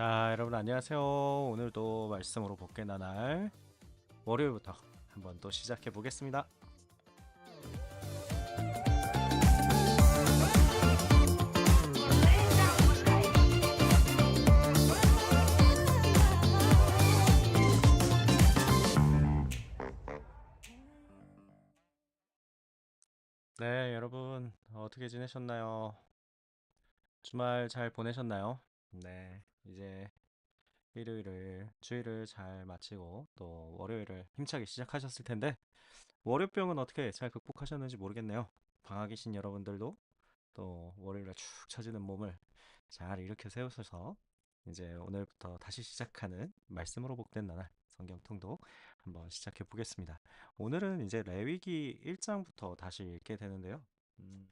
여러분 안녕하세요. 오늘도 말씀으로 복귀 나날 월요일부터 한번 또 시작해 보겠습니다. 네, 여러분 어떻게 지내셨나요? 주말 잘 보내셨나요? 네, 이제 일요일을 주일을 잘 마치고 또 월요일을 힘차게 시작하셨을 텐데 월요병은 어떻게 잘 극복하셨는지 모르겠네요. 방학에 계신 여러분들도 또 월요일에 축 처지는 몸을 잘 일으켜 세우셔서 이제 오늘부터 다시 시작하는 말씀으로 복된 나날 성경 통독 한번 시작해 보겠습니다. 오늘은 이제 레위기 1장부터 다시 읽게 되는데요. 음,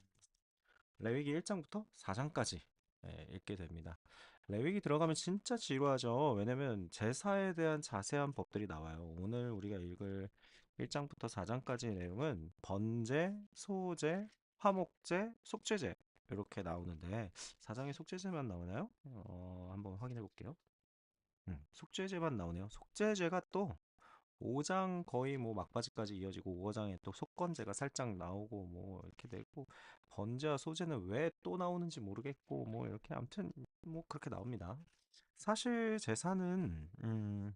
레위기 1장부터 4장까지 읽게 됩니다. 레위기 들어가면 진짜 지루하죠. 왜냐면 제사에 대한 자세한 법들이 나와요. 오늘 우리가 읽을 1장부터 4장까지 내용은 번제, 소제, 화목제, 속죄제 이렇게 나오는데 4장에 속죄제만 나오나요? 어, 한번 확인해 볼게요. 음, 속죄제만 나오네요. 속죄제가 또 5장 거의 뭐 막바지까지 이어지고 5장에 또 속건제가 살짝 나오고 뭐 이렇게 되고 번제와 소제는 왜 또 나오는지 모르겠고 뭐 이렇게 아무튼 뭐 그렇게 나옵니다. 사실 제사는 음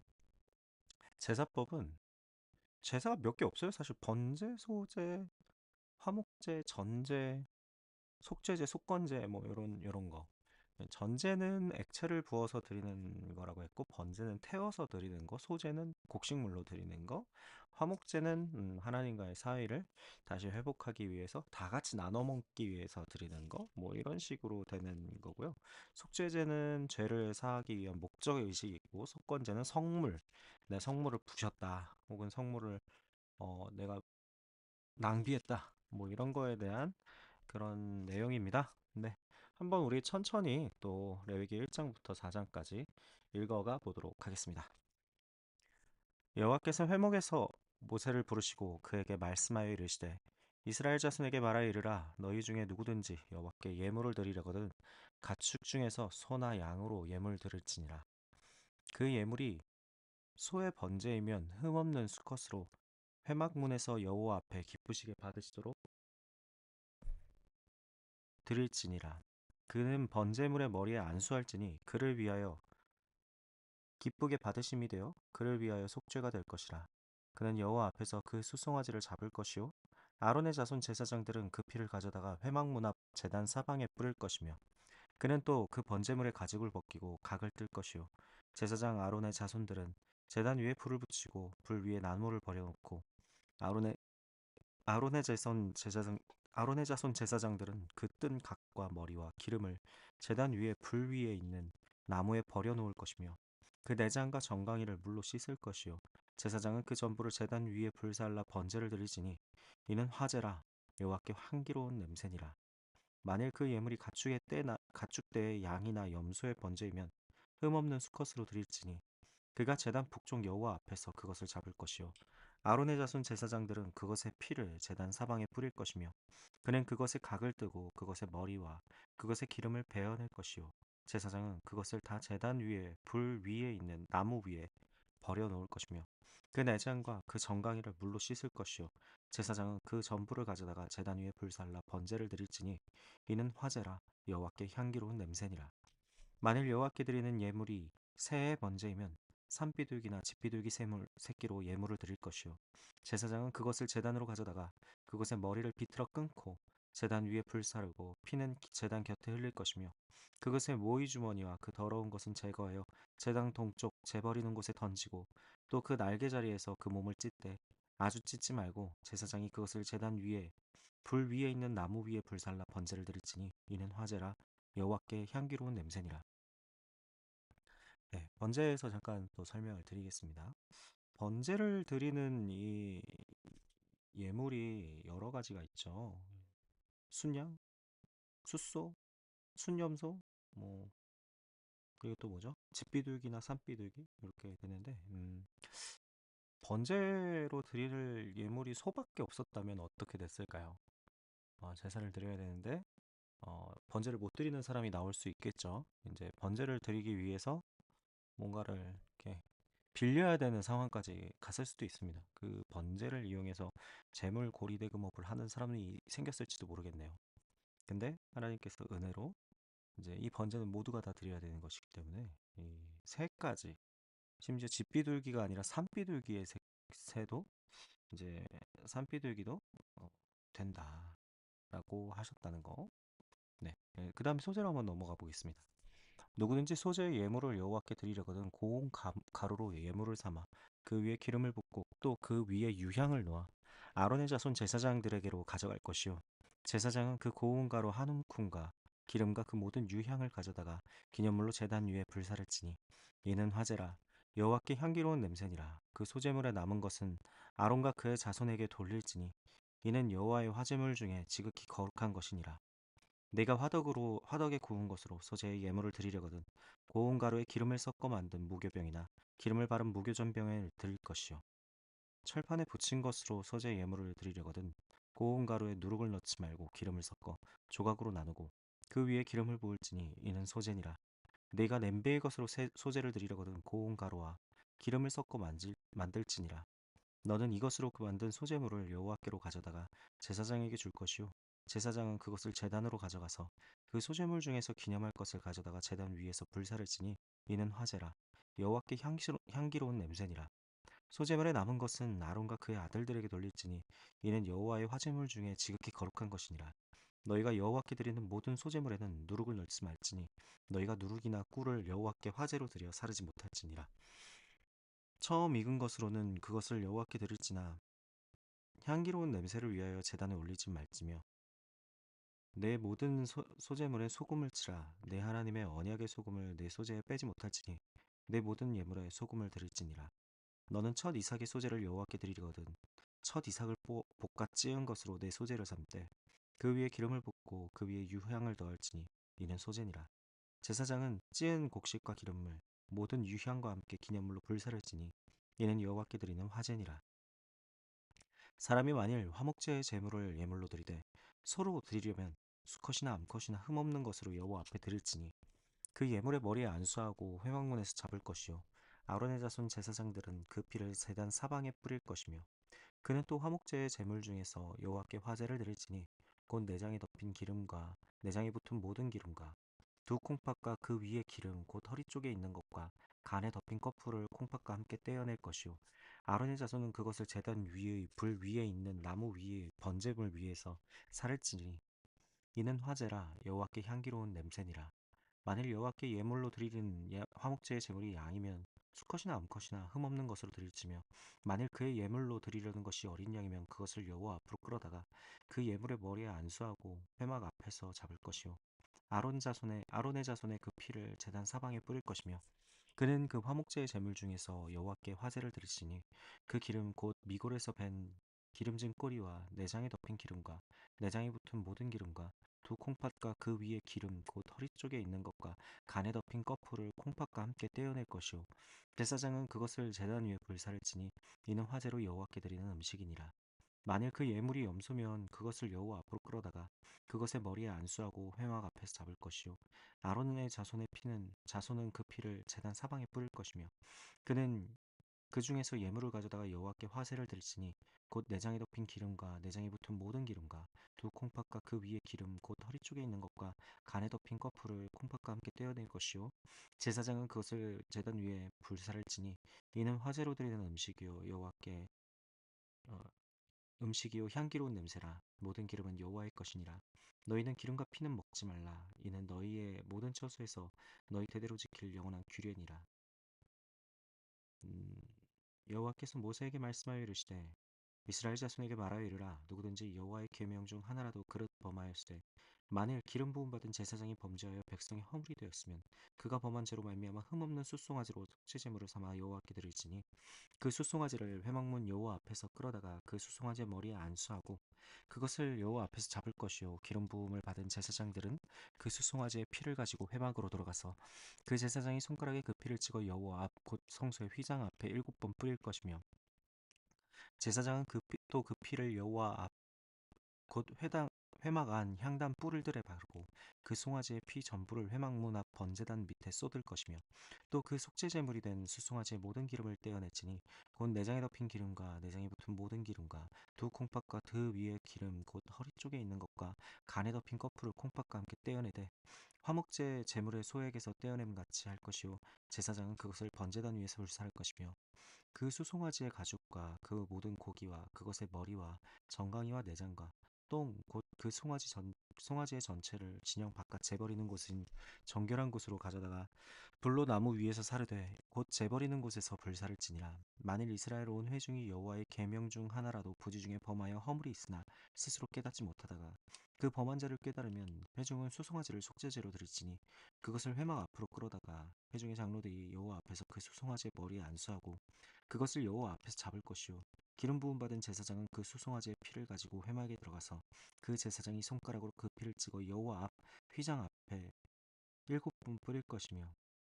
제사법은 제사가 몇 개 없어요. 사실 번제, 소제, 화목제, 전제, 속죄제, 속건제 뭐 이런 이런 거. 전제는 액체를 부어서 드리는 거라고 했고 번제는 태워서 드리는 거, 소제는 곡식물로 드리는 거, 화목제는 음, 하나님과의 사이를 다시 회복하기 위해서 다 같이 나눠 먹기 위해서 드리는 거, 뭐 이런 식으로 되는 거고요. 속죄제는 죄를 사하기 위한 목적 의식이고, 속건제는 성물, 내 성물을 부셨다, 혹은 성물을 어, 내가 낭비했다, 뭐 이런 거에 대한 그런 내용입니다. 네. 한번 우리 천천히 또 레위기 1장부터 4장까지 읽어가 보도록 하겠습니다. 여호와께서 회목에서 모세를 부르시고 그에게 말씀하여 이르시되 이스라엘 자손에게 말하여 이르라. 너희 중에 누구든지 여호와께 예물을 드리려거든 가축 중에서 소나 양으로 예물 드릴지니라. 그 예물이 소의 번제이면 흠없는 수컷으로 회막문에서 여호와 앞에 기쁘시게 받으시도록 드릴지니라 그는 번제물의 머리에 안수할지니 그를 위하여 기쁘게 받으심이 되어 그를 위하여 속죄가 될 것이라. 그는 여호와 앞에서 그 수송아지를 잡을 것이요 아론의 자손 제사장들은 그 피를 가져다가 회막문 앞 제단 사방에 뿌릴 것이며 그는 또 그 번제물의 가죽을 벗기고 각을 뜰 것이요 제사장 아론의 자손들은 제단 위에 불을 붙이고 불 위에 나무를 버려놓고 아론의 아론의 자손 제사장 아론의 자손 제사장들은 그 뜬 각과 머리와 기름을 제단 위에 불 위에 있는 나무에 버려 놓을 것이며 그 내장과 정강이를 물로 씻을 것이요. 제사장은 그 전부를 제단 위에 불살라 번제를 드리지니 이는 화제라. 여호와께 향기로운 냄새니라. 만일 그 예물이 가축의 때나 가축 때의 양이나 염소의 번제이면 흠 없는 수컷으로 드릴지니 그가 제단 북쪽 여호와 앞에서 그것을 잡을 것이요 아론의 자손 제사장들은 그것의 피를 제단 사방에 뿌릴 것이며 그는 그것의 각을 뜨고 그것의 머리와 그것의 기름을 베어낼 것이요. 제사장은 그것을 다 제단 위에 불 위에 있는 나무 위에 버려 놓을 것이며 그 내장과 그 정강이를 물로 씻을 것이요. 제사장은 그 전부를 가져다가 제단 위에 불살라 번제를 드릴지니 이는 화제라 여호와께 향기로운 냄새니라. 만일 여호와께 드리는 예물이 새의 번제이면 산비둘기나 집비둘기 새물, 새끼로 예물을 드릴 것이요 제사장은 그것을 제단으로 가져다가 그것의 머리를 비틀어 끊고 제단 위에 불사르고 피는 제단 곁에 흘릴 것이며 그것의 모이 주머니와 그 더러운 것은 제거하여 제단 동쪽 재버리는 곳에 던지고 또 그 날개 자리에서 그 몸을 찢되 아주 찢지 말고 제사장이 그것을 제단 위에 불 위에 있는 나무 위에 불살라 번제를 드릴지니 이는 화제라 여호와께 향기로운 냄새니라 네, 번제에서 잠깐 또 설명을 드리겠습니다. 번제를 드리는 이 예물이 여러 가지가 있죠. 순양, 숫소, 순염소, 뭐 그리고 또 뭐죠? 집비둘기나 산비둘기 이렇게 되는데 음, 번제로 드릴 예물이 소밖에 없었다면 어떻게 됐을까요? 어, 제사를 드려야 되는데 어, 번제를 못 드리는 사람이 나올 수 있겠죠. 이제 번제를 드리기 위해서 뭔가를 이렇게 빌려야 되는 상황까지 갔을 수도 있습니다. 그 번제를 이용해서 재물 고리대금업을 하는 사람이 생겼을지도 모르겠네요. 근데 하나님께서 은혜로 이제 이 번제는 모두가 다 드려야 되는 것이기 때문에 이 새까지 심지어 집비둘기가 아니라 산비둘기의 새, 새도 이제 산비둘기도 어, 된다라고 하셨다는 거. 네. 그 다음에 소재로 한번 넘어가 보겠습니다. 누구든지 소재의 예물을 여호와께 드리려거든 고운 가, 가루로 예물을 삼아 그 위에 기름을 붓고 또 그 위에 유향을 놓아 아론의 자손 제사장들에게로 가져갈 것이요. 제사장은 그 고운 가루 한 움큼과 기름과 그 모든 유향을 가져다가 기념물로 제단 위에 불사를 치니 이는 화제라. 여호와께 향기로운 냄새니라. 그 소재물에 남은 것은 아론과 그의 자손에게 돌릴지니 이는 여호와의 화제물 중에 지극히 거룩한 것이니라 내가 화덕으로 화덕에 구운 것으로 소재의 예물을 드리려거든 고운 가루에 기름을 섞어 만든 무교병이나 기름을 바른 무교전병을 드릴 것이요 철판에 붙인 것으로 소재 예물을 드리려거든 고운 가루에 누룩을 넣지 말고 기름을 섞어 조각으로 나누고 그 위에 기름을 부을지니 이는 소재니라. 내가 냄비의 것으로 소재를 드리려거든 고운 가루와 기름을 섞어 만질, 만들지니라. 너는 이것으로 그 만든 소재물을 여호와께로 가져다가 제사장에게 줄 것이요 제사장은 그것을 제단으로 가져가서 그 소재물 중에서 기념할 것을 가져다가 제단 위에서 불사를 지니 이는 화제라. 여호와께 향기로운 냄새니라. 소재물에 남은 것은 아론과 그의 아들들에게 돌릴지니 이는 여호와의 화재물 중에 지극히 거룩한 것이니라. 너희가 여호와께 드리는 모든 소재물에는 누룩을 넣지 말지니 너희가 누룩이나 꿀을 여호와께 화재로 드려 사르지 못할지니라. 처음 익은 것으로는 그것을 여호와께 드릴지나 향기로운 냄새를 위하여 제단에 올리지 말지며 내 모든 소, 소재물에 소금을 치라 내 하나님의 언약의 소금을 내 소재에 빼지 못할지니 내 모든 예물에 소금을 드릴지니라. 너는 첫 이삭의 소재를 여호와께 드리거든. 첫 이삭을 볶아 찌은 것으로 내 소재를 삼되 그 위에 기름을 붓고 그 위에 유향을 더할지니 이는 소재니라. 제사장은 찌은 곡식과 기름을 모든 유향과 함께 기념물로 불사를 지니 이는 여호와께 드리는 화제니라 사람이 만일 화목제의 제물을 예물로 드리되 서로 드리려면 수컷이나 암컷이나 흠없는 것으로 여호와 앞에 드릴지니 그 예물의 머리에 안수하고 회막문에서 잡을 것이요 아론의 자손 제사장들은 그 피를 세단 사방에 뿌릴 것이며 그는 또 화목제의 제물 중에서 여호와께 화제를 드릴지니 곧 내장에 덮인 기름과 내장에 붙은 모든 기름과 두 콩팥과 그 위에 기름 곧 허리 쪽에 있는 것과 간에 덮인 거풀을 콩팥과 함께 떼어낼 것이요 아론의 자손은 그것을 제단 위의 불 위에 있는 나무 위에 번제물 위에서 살을 찌니 이는 화제라 여호와께 향기로운 냄새니라. 만일 여호와께 예물로 드리는 예, 화목제의 제물이 양이면 수컷이나 암컷이나 흠없는 것으로 드릴지며 만일 그의 예물로 드리려는 것이 어린 양이면 그것을 여호와 앞으로 끌어다가 그 예물의 머리에 안수하고 회막 앞에서 잡을 것이요. 아론 자손의 아론의 자손의 그 피를 제단 사방에 뿌릴 것이며 그는 그 화목제의 제물 중에서 여호와께 화제를 드리시니 그 기름 곧 미골에서 밴 기름진 꼬리와 내장에 덮인 기름과 내장에 붙은 모든 기름과 두 콩팥과 그 위에 기름 곧 허리 쪽에 있는 것과 간에 덮인 거풀을 콩팥과 함께 떼어낼 것이요 제사장은 그것을 제단 위에 불사를 치니 이는 화제로 여호와께 드리는 음식이니라 만일 그 예물이 염소면 그것을 여호와 앞으로 끌어다가 그것의 머리에 안수하고 회막 앞에서 잡을 것이요. 아론의 자손의 피는 자손은 그 피를 제단 사방에 뿌릴 것이며 그는 그 중에서 예물을 가져다가 여호와께 화세를 드릴지니 곧 내장에 덮인 기름과 내장에 붙은 모든 기름과 두 콩팥과 그 위에 기름 곧 허리 쪽에 있는 것과 간에 덮인 거풀을 콩팥과 함께 떼어낼 것이요. 제사장은 그것을 제단 위에 불사를 지니 이는 화제로 드리는 음식이요. 여호와께 어, 음식이요 향기로운 냄새라 모든 기름은 여호와의 것이니라. 너희는 기름과 피는 먹지 말라. 이는 너희의 모든 처소에서 너희 대대로 지킬 영원한 규례니라. 음, 여호와께서 모세에게 말씀하여 이르시되 이스라엘 자손에게 말하여 이르라. 누구든지 여호와의 계명 중 하나라도 그릇 범하였으되 만일 기름 부음 받은 제사장이 범죄하여 백성이 허물이 되었으면 그가 범한 죄로 말미암아 흠없는 숫송아지로 속죄 제물을 삼아 여호와께 드릴지니 그 숫송아지를 회막문 여호와 앞에서 끌어다가 그 숫송아지의 머리에 안수하고 그것을 여호와 앞에서 잡을 것이요 기름 부음을 받은 제사장들은 그 숫송아지의 피를 가지고 회막으로 들어가서 그 제사장이 손가락에 그 피를 찍어 여호와 앞 곧 성소의 휘장 앞에 일곱 번 뿌릴 것이며 제사장은 그 또그 그 피를 여호와 앞 곧 회당 회막 안 향단 뿔들에 바르고 그 송아지의 피 전부를 회막 문 앞 번제단 밑에 쏟을 것이며 또 그 속죄 제물이 된 수송아지의 모든 기름을 떼어냈지니 곧 내장에 덮인 기름과 내장에 붙은 모든 기름과 두 콩팥과 그 위의 기름 곧 허리 쪽에 있는 것과 간에 덮인 거풀을 콩팥과 함께 떼어내되 화목제 제물의 소액에서 떼어냄 같이 할 것이요 제사장은 그것을 번제단 위에서 불사할 것이며 그 수송아지의 가죽과 그 모든 고기와 그것의 머리와 정강이와 내장과 똥 곧 그 송아지 전 송아지의 전체를 진영 바깥 재버리는 곳인 정결한 곳으로 가져다가 불로 나무 위에서 사르되 곧 재버리는 곳에서 불사를 지니라. 만일 이스라엘 온 회중이 여호와의 계명 중 하나라도 부지 중에 범하여 허물이 있으나 스스로 깨닫지 못하다가 그 범한 자를 깨달으면 회중은 수송아지를 속죄제로 드릴지니 그것을 회막 앞으로 끌어다가 회중의 장로들이 여호와 앞에서 그 수송아지의 머리에 안수하고 그것을 여호와 앞에서 잡을 것이요. 기름 부음 받은 제사장은 그 수송아지의 피를 가지고 회막에 들어가서 그 제사장이 손가락으로 그 피를 찍어 여호와 앞 휘장 앞에 일곱 분 뿌릴 것이며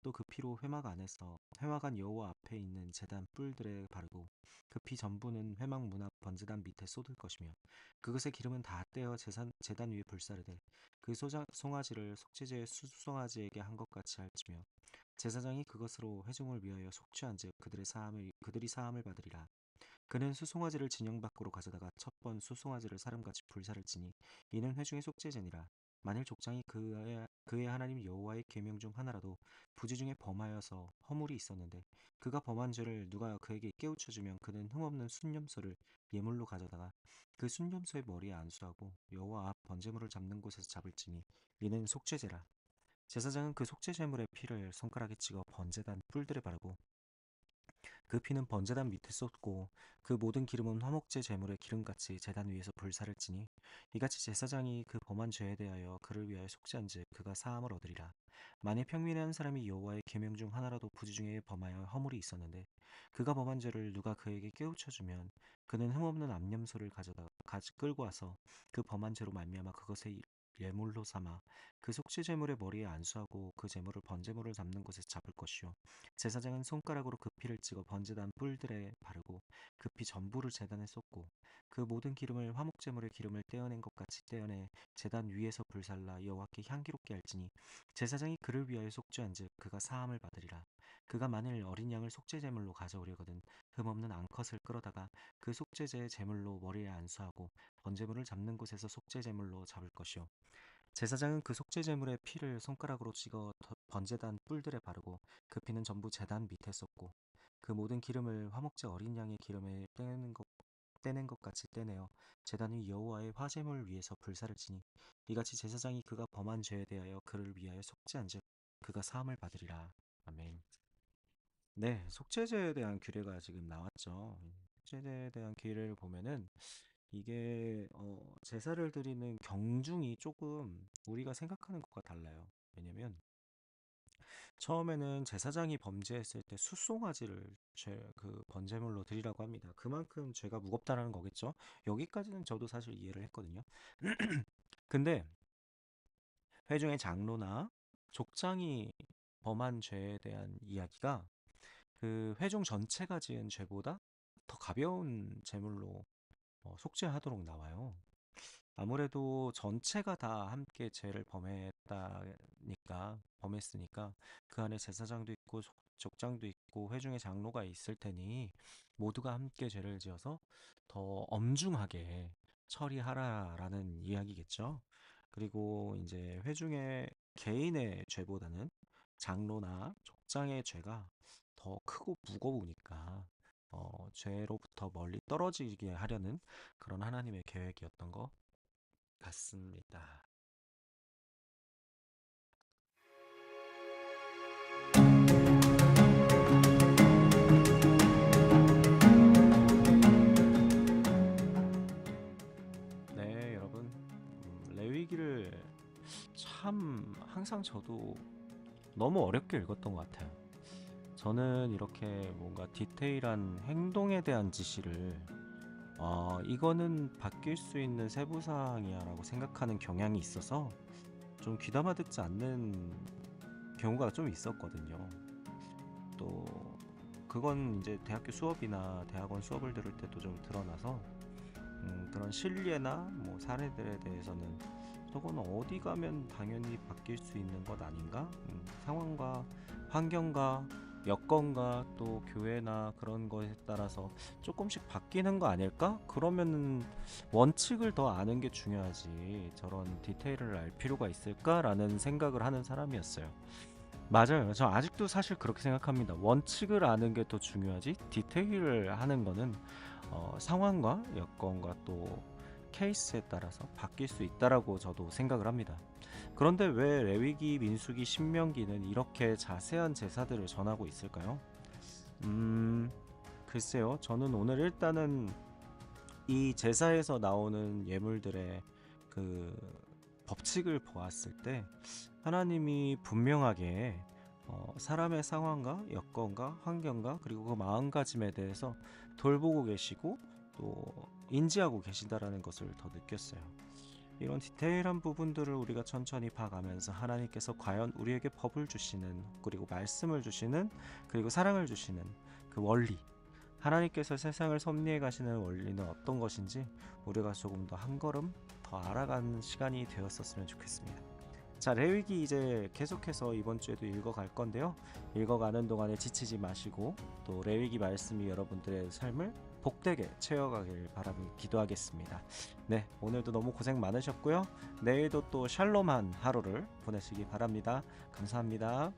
또 그 피로 회막 안에서 회막 안 여호와 앞에 있는 제단 뿔들에 바르고 그 피 전부는 회막 문 앞 번제단 밑에 쏟을 것이며 그것의 기름은 다 떼어 제산, 제단 위에 불사르되 그 소자, 송아지를 속죄제의 수송아지에게 한 것 같이 할지며 제사장이 그것으로 회중을 위하여 속죄한즉 그들의 사함을 그들이 사함을 받으리라. 그는 수송아지를 진영 밖으로 가져다가 첫 번 수송아지를 사람같이 불사를 지니 이는 회중의 속죄제니라 만일 족장이 그의, 그의 하나님 여호와의 계명 중 하나라도 부지 중에 범하여서 허물이 있었는데 그가 범한 죄를 누가 그에게 깨우쳐 주면 그는 흠없는 순념소를 예물로 가져다가 그 순념소의 머리에 안수하고 여호와 앞 번제물을 잡는 곳에서 잡을지니 이는 속죄제라. 제사장은 그 속죄 제물의 피를 손가락에 찍어 번제단 뿔들에 바르고 그 피는 번제단 밑에 쏟고 그 모든 기름은 화목제 제물의 기름같이 제단 위에서 불사를 지니 이같이 제사장이 그 범한 죄에 대하여 그를 위하여 속죄한즉 그가 사함을 얻으리라. 만일 평민의 한 사람이 여호와의 계명 중 하나라도 부지 중에 범하여 허물이 있었는데 그가 범한 죄를 누가 그에게 깨우쳐 주면 그는 흠없는 암염소를 가져다 가지 끌고 와서 그 범한 죄로 말미암아 그것의 예물로 삼아 그 속죄 제물의 머리에 안수하고 그 제물을 번제물을 잡는 곳에서 잡을 것이요. 제사장은 손가락으로 그 피를 찍어 번제단 뿔들에 바르고 그 피 전부를 제단에 쏟고 그 모든 기름을 화목 제물의 기름을 떼어낸 것 같이 떼어내 제단 위에서 불살라 여호와께 향기롭게 할지니 제사장이 그를 위하여 속죄한즉 그가 사함을 받으리라. 그가 만일 어린 양을 속죄 제물로 가져오려거든 흠없는 암컷을 끌어다가 그 속죄제의 제물로 머리에 안수하고 번제물을 잡는 곳에서 속죄 제물로 잡을 것이요 제사장은 그 속죄 제물의 피를 손가락으로 찍어 더- 번제단 뿔들에 바르고 그 피는 전부 제단 밑에 쏟고 그 모든 기름을 화목제 어린 양의 기름에 떼는 것 떼낸 것 같이 떼내어 위 여호와의 화제물 위에서 불사를 지니 이같이 제사장이 그가 범한 죄에 대하여 그를 위하여 속죄한즉 그가 사함을 받으리라 아멘. 네, 속죄제에 대한 규례가 지금 나왔죠. 속죄제에 대한 규례를 보면은 이게 어, 제사를 드리는 경중이 조금 우리가 생각하는 것과 달라요. 왜냐면 처음에는 제사장이 범죄했을 때 수송아지를 죄, 그 번제물로 드리라고 합니다. 그만큼 죄가 무겁다라는 거겠죠. 여기까지는 저도 사실 이해를 했거든요. 근데 회중의 장로나 족장이 범한 죄에 대한 이야기가 그 회중 전체가 지은 죄보다 더 가벼운 제물로 어, 속죄하도록 나와요. 아무래도 전체가 다 함께 죄를 범했다니까, 범했으니까 그 안에 제사장도 있고 속- 족장도 있고 회중의 장로가 있을 테니 모두가 함께 죄를 지어서 더 엄중하게 처리하라라는 이야기겠죠. 그리고 이제 회중의 개인의 죄보다는 장로나 족장의 죄가 더 크고 무거우니까 어, 죄로부터 멀리 떨어지게 하려는 그런 하나님의 계획이었던 것 같습니다. 네. 음, 참 항상 저도 너무 어렵게 읽었던 것 같아요. 저는 이렇게 뭔가 디테일한 행동에 대한 지시를 아, 이거는 바뀔 수 있는 세부 사항이야 라고 생각하는 경향이 있어서 좀 귀담아 듣지 않는 경우가 좀 있었거든요. 또 그건 이제 대학교 수업이나 대학원 수업을 들을 때도 좀 드러나서 음, 그런 신뢰나 뭐 사례들에 대해서는 저건 어디 가면 당연히 바뀔 수 있는 것 아닌가? 음, 상황과 환경과 여건과 또 교회나 그런 거에 따라서 조금씩 바뀌는 거 아닐까? 그러면은 원칙을 더 아는 게 중요하지. 저런 디테일을 알 필요가 있을까라는 생각을 하는 사람이었어요. 맞아요. 저 아직도 사실 그렇게 생각합니다. 원칙을 아는 게 더 중요하지. 디테일을 하는 거는 어, 상황과 여건과 또 케이스에 따라서 바뀔 수 있다라고 저도 생각을 합니다. 그런데 왜 레위기, 민수기, 신명기는 이렇게 자세한 제사들을 전하고 있을까요? 음, 글쎄요. 저는 오늘 일단은 이 제사에서 나오는 예물들의 그 법칙을 보았을 때 하나님이 분명하게 어, 사람의 상황과 여건과 환경과 그리고 그 마음가짐에 대해서 돌보고 계시고 또 인지하고 계신다라는 것을 더 느꼈어요. 이런 디테일한 부분들을 우리가 천천히 봐가면서 하나님께서 과연 우리에게 법을 주시는 그리고 말씀을 주시는 그리고 사랑을 주시는 그 원리 하나님께서 세상을 섭리해 가시는 원리는 어떤 것인지 우리가 조금 더 한 걸음 더 알아가는 시간이 되었었으면 좋겠습니다. 자, 레위기 이제 계속해서 이번 주에도 읽어갈 건데요. 읽어가는 동안에 지치지 마시고 또 레위기 말씀이 여러분들의 삶을 복되게 채워가길 바라며 기도하겠습니다. 네, 오늘도 너무 고생 많으셨고요. 내일도 또 샬롬한 하루를 보내시기 바랍니다. 감사합니다.